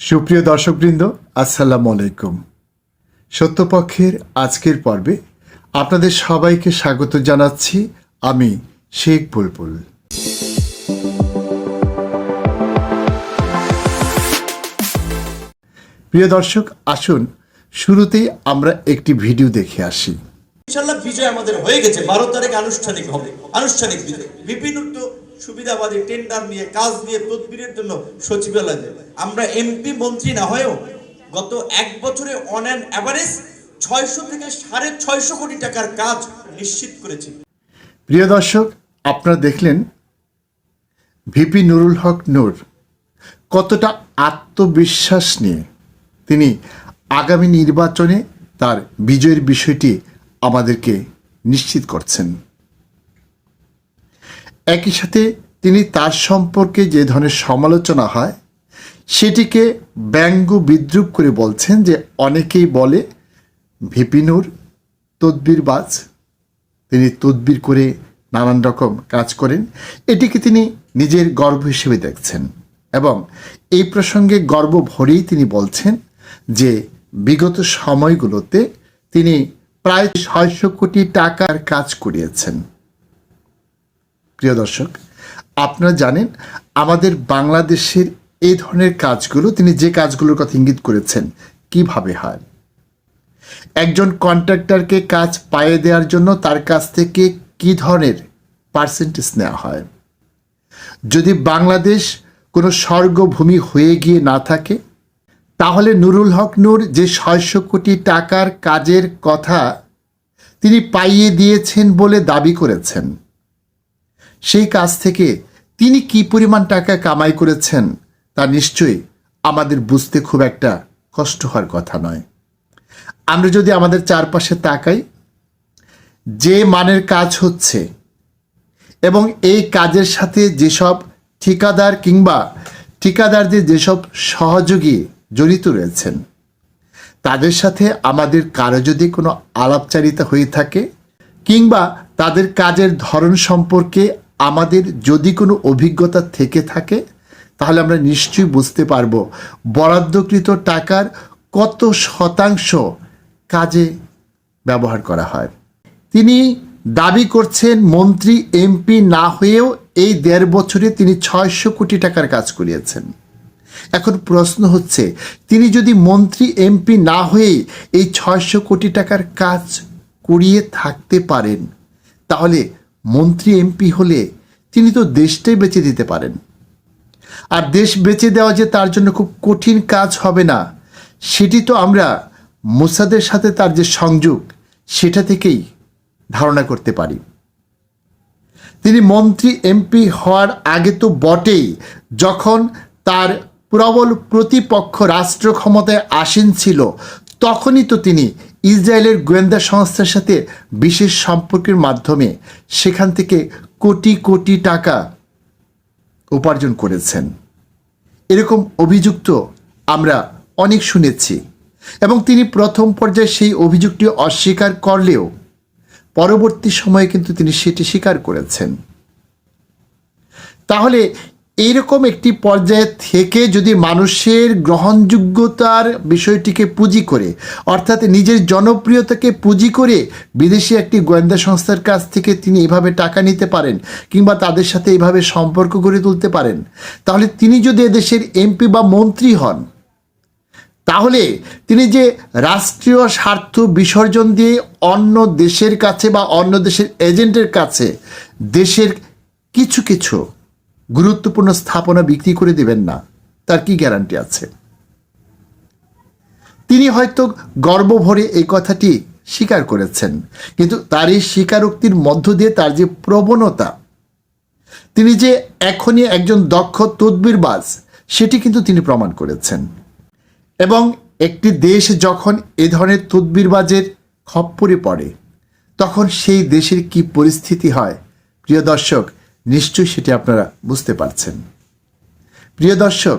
সুপ্রিয় দর্শকবৃন্দ, আসসালামু আলাইকুম। সত্যপক্ষের আজকের পর্বে আপনাদের সবাইকে স্বাগত জানাচ্ছি আমি শেখ বুলবুল। প্রিয় দর্শক, আসুন শুরুতেই আমরা একটি ভিডিও দেখে আসি। ইনশাল্লাহ বিজয় আমাদের হয়ে গেছে। বারো তারিখ আনুষ্ঠানিক হবে। আনুষ্ঠানিক বিভিন্ন সুবিধাবাদী টেন্ডার নিয়ে, কাজ নিয়ে তদবিরের জন্য সচিবালয় দেয়। আমরা এমপি মন্ত্রী না হয়েও গত এক বছরে অন অ্যান অ্যাভারেজ ছয়শো থেকে সাড়ে ছয়শো কোটি টাকার কাজ নিশ্চিত করেছি প্রিয় দর্শক, আপনারা দেখলেন ভিপি নুরুল হক নূর কতটা আত্মবিশ্বাস নিয়ে তিনি আগামী নির্বাচনে তার বিজয়ের বিষয়টি আমাদেরকে নিশ্চিত করছেন একই সাথে তিনি তার সম্পর্কে যে ধরনের সমালোচনা হয়, সেটিকে ব্যঙ্গ বিদ্রুপ করে বলছেন যে অনেকেই বলে ভিপিনুর তদ্বিরবাজ তিনি তদবির করে নানান রকম কাজ করেন। এটিকে তিনি নিজের গর্ব হিসেবে দেখছেন এবং এই প্রসঙ্গে গর্ব ভরেই তিনি বলছেন যে বিগত সময়গুলোতে তিনি প্রায় ছয়শো কোটি টাকার কাজ করিয়েছেন। প্রিয় দর্শক, আপনারা জানেন আমাদের বাংলাদেশের এই ধরনের কাজগুলো, তিনি যে কাজগুলোর কথা ইঙ্গিত করেছেন, কীভাবে হয়? একজন কন্ট্রাক্টরকে কাজ পাইয়ে দেওয়ার জন্য তার কাছ থেকে কি ধরনের পার্সেন্টেজ নেওয়া হয়? যদি বাংলাদেশ কোনো স্বর্গভূমি হয়ে গিয়ে না থাকে, তাহলে নুরুল হক নূর যে ছয়শো কোটি টাকার কাজের কথা তিনি পাইয়ে দিয়েছেন বলে দাবি করেছেন। সেই কাজ থেকে তিনি কি পরিমাণ টাকা কামাই করেছেন, তা নিশ্চয়ই আমাদের বুঝতে খুব একটা কষ্ট হওয়ার কথা নয়। আমরা যদি আমাদের চারপাশে তাকাই, যে মানের কাজ হচ্ছে এবং এই কাজের সাথে যেসব ঠিকাদার কিংবা ঠিকাদারদের যেসব সহযোগী জড়িত রয়েছেন, তাদের সাথে আমাদের কারও যদি কোনো আলাপচারিতা হয়ে থাকে কিংবা তাদের কাজের ধরন সম্পর্কে আমাদের যদি কোনো অভিজ্ঞতা থেকে থাকে, তাহলে আমরা নিশ্চয়ই বুঝতে পারব বরাদ্দকৃত টাকার কত শতাংশ কাজে ব্যবহার করা হয়। তিনি দাবি করছেন মন্ত্রী, এমপি না হয়েও এই দেড় বছরে তিনি ছয়শো কোটি টাকার কাজ করিয়েছেন। এখন প্রশ্ন হচ্ছে, তিনি যদি মন্ত্রী, এমপি না হয়ে এই ছয়শো কোটি টাকার কাজ করিয়ে থাকতে পারেন, তাহলে মন্ত্রী এমপি হলে তিনি তো দেশটাই বেঁচে দিতে পারেন। আর দেশ বেঁচে দেওয়া যে তার জন্য খুব কঠিন কাজ হবে না, সেটি তো আমরা মোসাদের সাথে তার যে সংযোগ, সেটা থেকেই ধারণা করতে পারি। তিনি মন্ত্রী এমপি হওয়ার আগে তো বটেই যখন তার প্রবল প্রতিপক্ষ রাষ্ট্র ক্ষমতায় আসীন ছিল, তখনই তো তিনি ইসরায়েলের গোয়েন্দা সংস্থার সাথে বিশেষ সম্পর্কের মাধ্যমে সেখান থেকে কোটি কোটি টাকা উপার্জন করেছেন। এরকম অভিযুক্ত আমরা অনেক শুনেছি এবং তিনি প্রথম পর্যায়ে সেই অভিযোগটি অস্বীকার করলেও পরবর্তী সময়ে কিন্তু তিনি সেটি স্বীকার করেছেন। তাহলে এইরকম একটি পর্যায়ে থেকে যদি মানুষের গ্রহণযোগ্যতার বিষয়টিকে পুঁজি করে, অর্থাৎ নিজের জনপ্রিয়তাকে পুঁজি করে বিদেশি একটি গোয়েন্দা সংস্থার কাছ থেকে তিনি এভাবে টাকা নিতে পারেন কিংবা তাদের সাথে এভাবে সম্পর্ক গড়ে তুলতে পারেন, তাহলে তিনি যদি এদেশের এমপি বা মন্ত্রী হন, তাহলে তিনি যে রাষ্ট্রীয় স্বার্থ বিসর্জন দিয়ে অন্য দেশের কাছে বা অন্য দেশের এজেন্টের কাছে দেশের কিছু কিছু গুরুত্বপূর্ণ স্থাপনা বিক্রি করে দেবেন না। তার কি গ্যারান্টি আছে? তিনি হয়তো গর্ব ভরে এই কথাটি স্বীকার করেছেন, কিন্তু তার এই স্বীকারোক্তির মধ্য দিয়ে তার যে প্রবণতা, তিনি যে এখনই একজন দক্ষ তদবিরবাজ, সেটি কিন্তু তিনি প্রমাণ করেছেন। এবং একটি দেশ যখন এ ধরনের তদবিরবাজের খপ্পরে পড়ে, তখন সেই দেশের কি পরিস্থিতি হয়? প্রিয় দর্শক নিশ্চয়ই সেটি আপনারা বুঝতে পারছেন। প্রিয় দর্শক,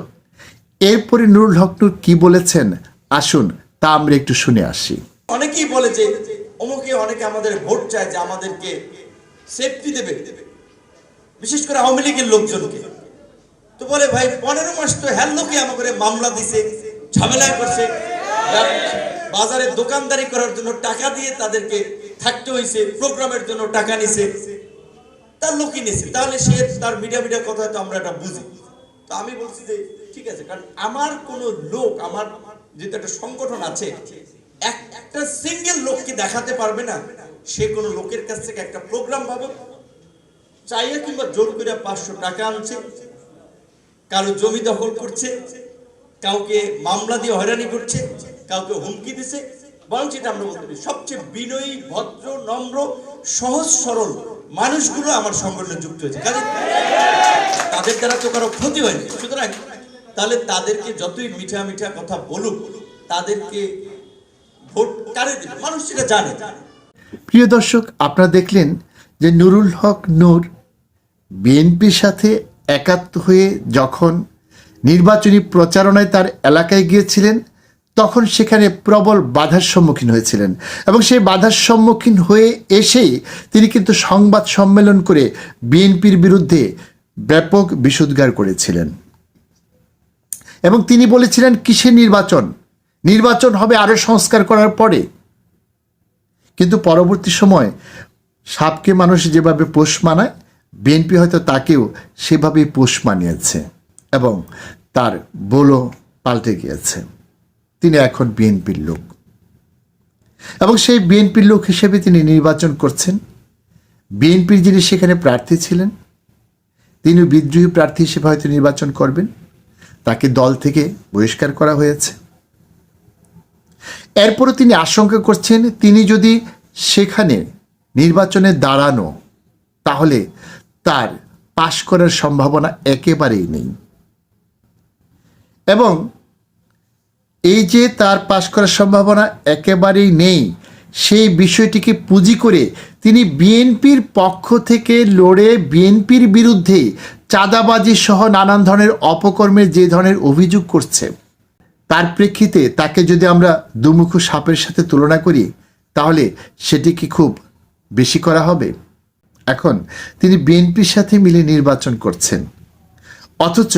এরপরে নুরুল হক নূর কি বলেছেন? আসুন, তা আমরা একটু শুনে আসি। অনেকেই বলে যে, অমুকে অনেকে আমাদের ভোট চায় যে আমাদেরকে সেফটি দেবে। বিশেষ করে আওয়ামী লীগের লোকজনকে। তো বলে, ভাই, পনেরো মাস তো হ্যাল্লোকে আমাকে মামলা দিছে ঝামেলা করছে। বাজারে দোকানদারি করার জন্য টাকা দিয়ে তাদেরকে থাকতে হয়েছে প্রোগ্রামের জন্য টাকা নিছে। তার লোকই নিছে। তাহলে সে তার মিডিয়া মিডিয়া কথা তো আমরা এটা বুঝি। তো আমি বলছি যে, ঠিক আছে, কারণ আমার কোন লোক, আমার যেহেতু একটা সংগঠন আছে, এক- একটা সিঙ্গেল লোককে দেখাতে পারবে না, সে কোনো লোকের কাছ থেকে একটা প্রোগ্রাম পাবে, চাইয়া কিংবা জোর করে পাঁচশো টাকা আনছে, কারও জমি দখল করছে, কাউকে মামলা দিয়ে হয়রানি করছে, কাউকে হুমকি দিছে বরং যেটা আমরা বলতে পারি, সবচেয়ে বিনয়ী, ভদ্র, নম্র, সহজ, সরল মানুষগুলো আমার সংগঠনে যুক্ত হয়েছে। কাজে তাদের দ্বারা তো কারও ক্ষতি হয়নি। সুতরাং তাহলে তাদেরকে যতই মিঠা মিঠা কথা বলুক, তাদেরকে ভোট কারে মানুষ সেটা জানে। প্রিয় দর্শক, আপনারা দেখলেন যে নুরুল হক নূর বিএনপির সাথে একাত্ম হয়ে যখন নির্বাচনী প্রচারণায় তার এলাকায় গিয়েছিলেন তখন সেখানে প্রবল বাধার সম্মুখীন হয়েছিলেন। এবং সেই বাধার সম্মুখীন হয়ে এসেই তিনি কিন্তু সংবাদ সম্মেলন করে বিএনপির বিরুদ্ধে ব্যাপক বিশুদ্গার করেছিলেন। এবং তিনি বলেছিলেন, কিসের নির্বাচন? নির্বাচন হবে আরও সংস্কার করার পরে। কিন্তু পরবর্তী সময় সাপকে মানুষ যেভাবে পোষ মানায়, বিএনপি হয়তো তাকেও সেভাবেই পোষ মানিয়েছে এবং তার বলো পাল্টে গিয়েছে। তিনি এখন বিএনপির লোক। এবং সেই বিএনপির লোক হিসেবে তিনি নির্বাচন করছেন। বিএনপির যিনি সেখানে প্রার্থী ছিলেন, তিনি বিদ্রোহী প্রার্থী হিসেবে হয়তো নির্বাচন করবেন। তাকে দল থেকে বহিষ্কার করা হয়েছে। এরপরও তিনি আশঙ্কা করছেন, তিনি যদি সেখানে নির্বাচনে দাঁড়ানো, তাহলে তার পাশ করার সম্ভাবনা একেবারেই নেই। এবং এই যে তার পাশ করার সম্ভাবনা একেবারেই নেই, সেই বিষয়টিকে পুঁজি করে তিনি বিএনপির পক্ষ থেকে লড়ে বিএনপির বিরুদ্ধে চাঁদাবাজি সহ নানান ধরনের অপকর্মের যে ধরনের অভিযোগ করছে। তার প্রেক্ষিতে তাকে যদি আমরা দুমুখো সাপের সাথে তুলনা করি, তাহলে সেটি কি খুব বেশি করা হবে? এখন তিনি বিএনপির সাথে মিলে নির্বাচন করছেন। অথচ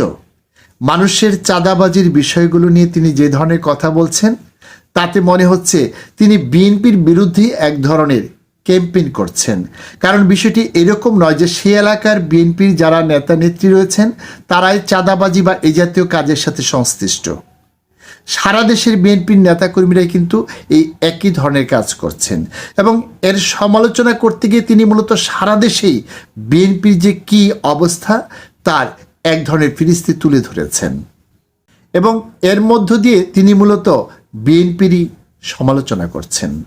মানুষের চাঁদাবাজির বিষয়গুলো নিয়ে তিনি যে ধরনের কথা বলছেন, তাতে মনে হচ্ছে তিনি বিএনপির বিরুদ্ধে এক ধরনের ক্যাম্পেইন করছেন। কারণ বিষয়টি এরকম নয় যে সে এলাকার বিএনপির যারা নেতা নেত্রী রয়েছেন, তারাই চাঁদাবাজি বা এই জাতীয় কাজের সাথে সংশ্লিষ্ট। সারা দেশের বিএনপির নেতাকর্মীরাই কিন্তু এই একই ধরনের কাজ করছেন। এবং এর সমালোচনা করতে গিয়ে তিনি মূলত সারা দেশেই বিএনপির যে কি অবস্থা, তার এক ধরনের ফিরিস্তি তুলে ধরেছেন। এবং এর মধ্য দিয়ে তিনি মূলত বিএনপিরই সমালোচনা করছেন।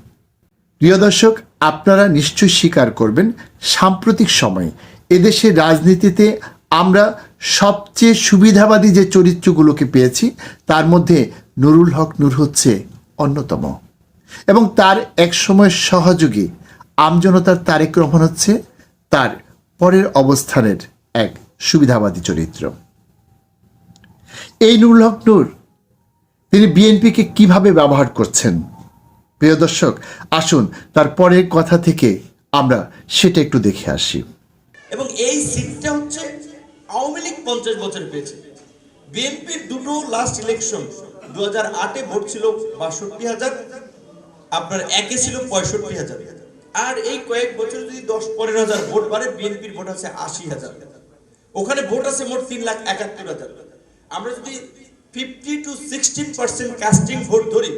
প্রিয় দর্শক, আপনারা নিশ্চয়ই স্বীকার করবেন, সাম্প্রতিক সময়ে এদেশের রাজনীতিতে আমরা সবচেয়ে সুবিধাবাদী যে চরিত্রগুলোকে পেয়েছি, তার মধ্যে নুরুল হক নূর হচ্ছে অন্যতম। এবং তার এক সময় সহযোগী আমজনতার তারেক রহমান হচ্ছে তার পরের অবস্থানের এক সুবিধাবাদী চরিত্র। এই নুরুল হক নূর, তিনি বিএনপিকে কীভাবে ব্যবহার করছেন? প্রিয় দর্শক, আসুন তার পরের কথা থেকে আমরা সেটা একটু দেখে আসি। এবং এই সিটটা হচ্ছে আওয়ামী লীগ পঞ্চাশ বছর পেয়েছে। বিএনপির দুটো লাস্ট ইলেকশন দু হাজার আটে ভোট ছিল বাষট্টি হাজার, আপনার একে ছিল পঁয়ষট্টি হাজার। আর এই কয়েক বছর যদি দশ পনেরো হাজার ভোট বাড়ে, বিএনপির ভোট আছে আশি হাজার। ওখানে ভোট আছে মোট তিন লাখ একাত্তর হাজার। আমরা যদি fifty two sixteen percent casting vote ধরি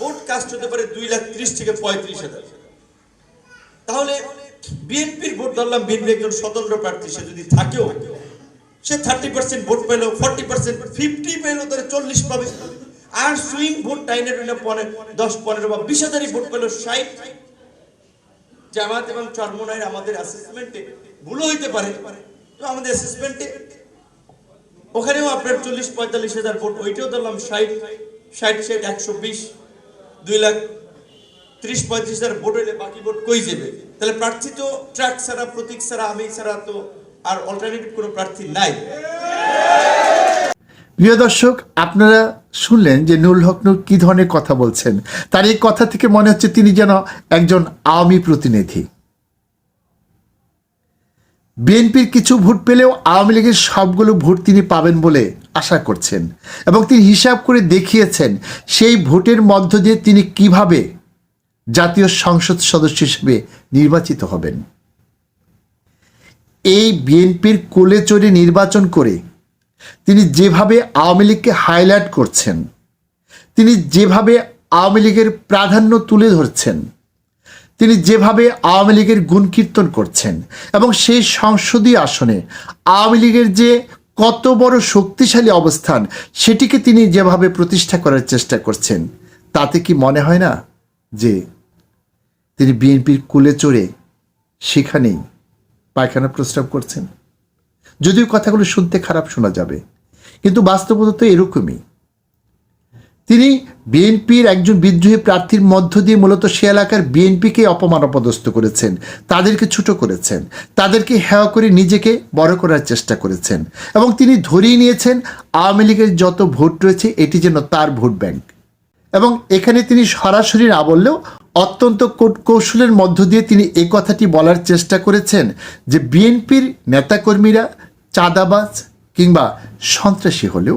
ভোট কাস্ট হতে পারে দুই লাখ ত্রিশ থেকে পঁয়ত্রিশ হাজার। তাহলে বিএনপির ভোট ধরলাম বিএনপি একজন স্বতন্ত্র প্রার্থী, সে যদি থাকেও, সে থার্টি পার্সেন্ট ভোট পেল ফর্টি পার্সেন্ট ফিফটি পেল তাহলে চল্লিশ পাবে। আর সুইং ভোট টাইনে টাইনে পনেরো দশ, পনেরো বা বিশ হাজারই ভোট পেল ষাট। জামাত এবং চরমোনাইয়ের আমাদের অ্যাসেসমেন্টে ভুলও হইতে পারে। তো আমাদের অ্যাসেসমেন্টে ওখানেও আপনার চল্লিশ, পঁয়তাল্লিশ হাজার ভোট, ওইটাও ধরলাম ষাট ষাট ষাট, একশো বিশ, দুই লাখ ত্রিশ, পঁয়ত্রিশ হাজার ভোট হইলে বাকি ভোট কই যাবে? তাহলে প্রার্থী তো ট্রাক ছাড়া, প্রতীক ছাড়া, আমি ছাড়া তো আর অল্টারনেটিভ কোনো প্রার্থী নাই। প্রিয় দর্শক, আপনারা শুনলেন যে নুরুল হক নূর কি ধরনের কথা বলছেন। তার এই কথা থেকে মনে হচ্ছে তিনি যেন একজন আওয়ামী প্রতিনিধি। বিএনপির কিছু ভোট পেলেও আওয়ামী লীগের সবগুলো ভোট তিনি পাবেন বলে আশা করছেন এবং তিনি হিসাব করে দেখিয়েছেন সেই ভোটের মধ্য দিয়ে তিনি কীভাবে জাতীয় সংসদ সদস্য হিসেবে নির্বাচিত হবেন। এই বিএনপির কোলে চড়ে নির্বাচন করে তিনি যেভাবে আওয়ামী লীগকে হাইলাইট করছেন, তিনি যেভাবে আওয়ামী লীগের প্রাধান্য তুলে ধরছেন তিনি যেভাবে আওয়ামী লীগের গুণকীর্তন করছেন এবং সেই সংসদীয় আসনে আওয়ামী লীগের যে কত বড় শক্তিশালী অবস্থান সেটিকে তিনি যেভাবে প্রতিষ্ঠা করার চেষ্টা করছেন, তাতে কি মনে হয় না যে তিনি বিএনপির কুলে চড়ে সেখানেই পায়খানা প্রস্তাব করছেন? যদিও কথাগুলো শুনতে খারাপ শোনা যাবে, কিন্তু বাস্তবতা তো এরকমই। তিনি বিএনপির একজন বিদ্রোহী প্রার্থীর মধ্য দিয়ে মূলত সে এলাকার বিএনপিকে অপমান অপদস্থ করেছেন, তাদেরকে ছোট করেছেন, তাদেরকে হেয় করে নিজেকে বড় করার চেষ্টা করেছেন এবং তিনি ধরিয়ে নিয়েছেন আওয়ামী লীগের যত ভোট রয়েছে এটি যেন তার ভোট ব্যাংক। এবং এখানে তিনি সরাসরি না বললেও অত্যন্ত কৌশলের মধ্য দিয়ে তিনি এই কথাটি বলার চেষ্টা করেছেন যে বিএনপির নেতাকর্মীরা চাঁদাবাজ কিংবা সন্ত্রাসী হলেও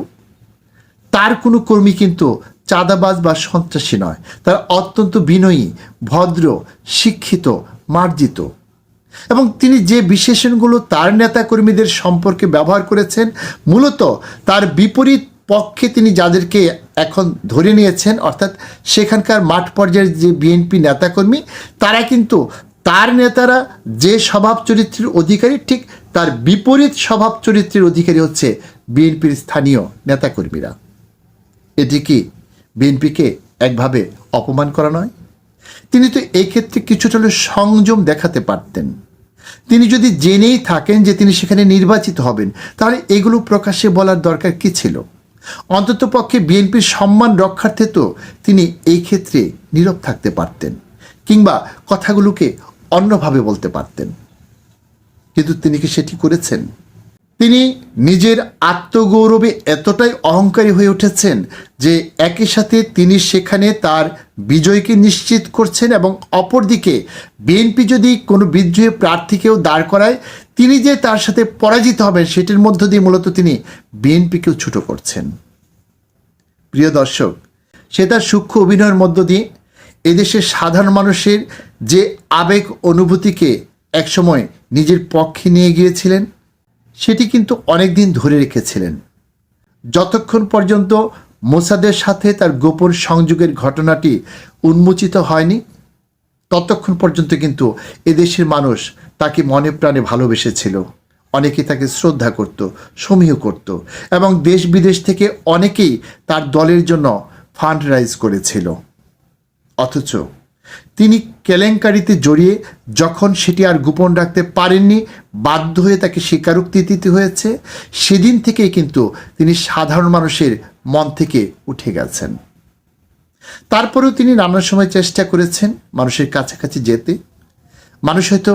তার কোনো কর্মী কিন্তু চাঁদাবাজ বা সন্ত্রাসী নয়। তারা অত্যন্ত বিনয়ী, ভদ্র, শিক্ষিত, মার্জিত। এবং তিনি যে বিশেষণগুলো তার নেতা কর্মীদের সম্পর্কে ব্যবহার করেছেন, মূলত তার বিপরীত পক্ষে তিনি যাদেরকে এখন ধরে নিয়েছেন, অর্থাৎ সেখানকার মাঠ পর্যায়ের যে বিএনপি নেতাকর্মী, তারা কিন্তু তার নেতারা যে স্বভাব চরিত্রের অধিকারী, ঠিক তার বিপরীত স্বভাব চরিত্রের অধিকারী হচ্ছে বিএনপির স্থানীয় নেতাকর্মীরা। এটি কি বিএনপিকে একভাবে অপমান করা নয়। তিনি তো এক্ষেত্রে কিছুটা হলেও সংযম দেখাতে পারতেন। তিনি যদি জেনেই থাকেন যে তিনি সেখানে নির্বাচিত হবেন, তাহলে এগুলো প্রকাশ্যে বলার দরকার কি ছিল? অন্তত পক্ষে বিএনপির সম্মান রক্ষার্থে তো তিনি এই ক্ষেত্রে নীরব থাকতে পারতেন কিংবা কথাগুলোকে অন্যভাবে বলতে পারতেন। কিন্তু তিনি কি সেটি করেছেন? তিনি নিজের আত্মগৌরবে এতটাই অহংকারী হয়ে উঠেছেন যে একই সাথে তিনি সেখানে তার বিজয়কে নিশ্চিত করছেন এবং অপরদিকে বিএনপি যদি কোনো বিদ্রোহী প্রার্থীকেও দাঁড় করায়, তিনি যে তার সাথে পরাজিত হবেন সেটির মধ্য দিয়ে মূলত তিনি বিএনপিকেও ছোট করছেন। প্রিয় দর্শক, সে তার সূক্ষ্ম অভিনয়ের মধ্য দিয়ে এদেশের সাধারণ মানুষের যে আবেগ অনুভূতিকে একসময় নিজের পক্ষে নিয়ে গিয়েছিলেন সেটি কিন্তু অনেক দিন ধরে রেখেছিলেন। যতক্ষণ পর্যন্ত মোসাদের সাথে তার গোপন সংযোগের ঘটনাটি উন্মোচিত হয়নি, ততক্ষণ পর্যন্ত কিন্তু এদেশের মানুষ তাকে মনে প্রাণে ভালোবেসেছিল। অনেকে তাকে শ্রদ্ধা করত, সমীহ করত এবং দেশ বিদেশ থেকে অনেকেই তার দলের জন্য ফান্ড রাইজ করেছিল। অথচ তিনি কেলেঙ্কারিতে জড়িয়ে যখন সেটি আর গোপন রাখতে পারেননি, বাধ্য হয়ে তাকে স্বীকারোক্তি দিতে হয়েছে। সেদিন থেকেই কিন্তু তিনি সাধারণ মানুষের মন থেকে উঠে গেছেন। তারপরেও তিনি নানা সময় চেষ্টা করেছেন মানুষের কাছাকাছি যেতে। মানুষ হয়তো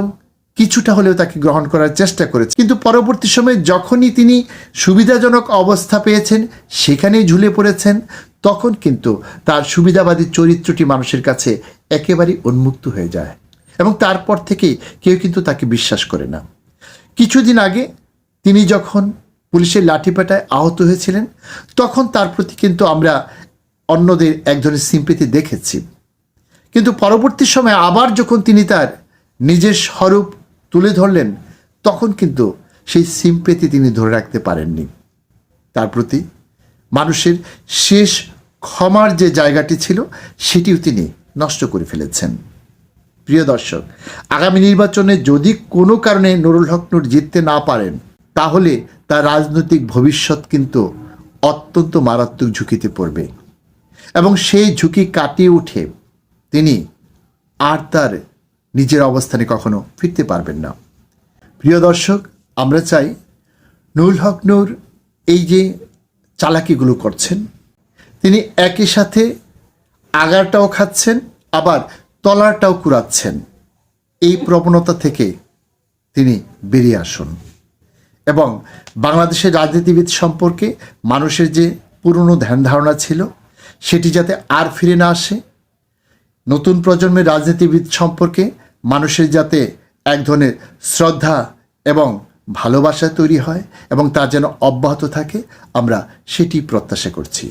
কিছুটা হলেও তাকে গ্রহণ করার চেষ্টা করেছে। কিন্তু পরবর্তী সময়ে যখনই তিনি সুবিধাজনক অবস্থা পেয়েছেন, সেখানেই ঝুলে পড়েছেন। তখন কিন্তু তার সুবিধাবাদী চরিত্রটি মানুষের কাছে একেবারেই উন্মুক্ত হয়ে যায় এবং তারপর থেকেই কেউ কিন্তু তাকে বিশ্বাস করে না। কিছুদিন আগে তিনি যখন পুলিশের লাঠিপাটায় আহত হয়েছিলেন, তখন তার প্রতি কিন্তু আমরা অন্যদের এক ধরনের সিম্পেতি দেখেছি। কিন্তু পরবর্তী সময়ে আবার যখন তিনি তার নিজের স্বরূপ তুলে ধরলেন, তখন কিন্তু সেই সিম্পেতি তিনি ধরে রাখতে পারেননি। তার প্রতি মানুষের শেষ ক্ষমার যে জায়গাটি ছিল, সেটিও তিনি নষ্ট করে ফেলেছেন। প্রিয় দর্শক, আগামী নির্বাচনে যদি কোনো কারণে নুরুল হক নূর জিততে না পারেন, তাহলে তার রাজনৈতিক ভবিষ্যৎ কিন্তু অত্যন্ত মারাত্মক ঝুঁকিতে পড়বে। এবং সেই ঝুঁকি কাটিয়ে উঠে তিনি আর তার নিজের অবস্থানে কখনো ফিরতে পারবেন না। প্রিয় দর্শক, আমরা চাই নুরুল হক নূর এই যে চালাকিগুলো করছেন তিনি একই সাথে আগারটাও খাচ্ছেন, আবার তলারটাও কুড়াচ্ছেন। এই প্রবণতা থেকে তিনি বেরিয়ে আসুন। এবং বাংলাদেশের রাজনীতিবিদ সম্পর্কে মানুষের যে পুরনো ধ্যান ধারণা ছিল, সেটি যাতে আর ফিরে না আসে, নতুন প্রজন্মের রাজনীতিবিদ সম্পর্কে মানুষের যাতে এক ধরনের শ্রদ্ধা এবং ভালোবাসা তৈরি হয় এবং তা যেন অব্যাহত থাকে, আমরা সেটি প্রত্যাশা করছি।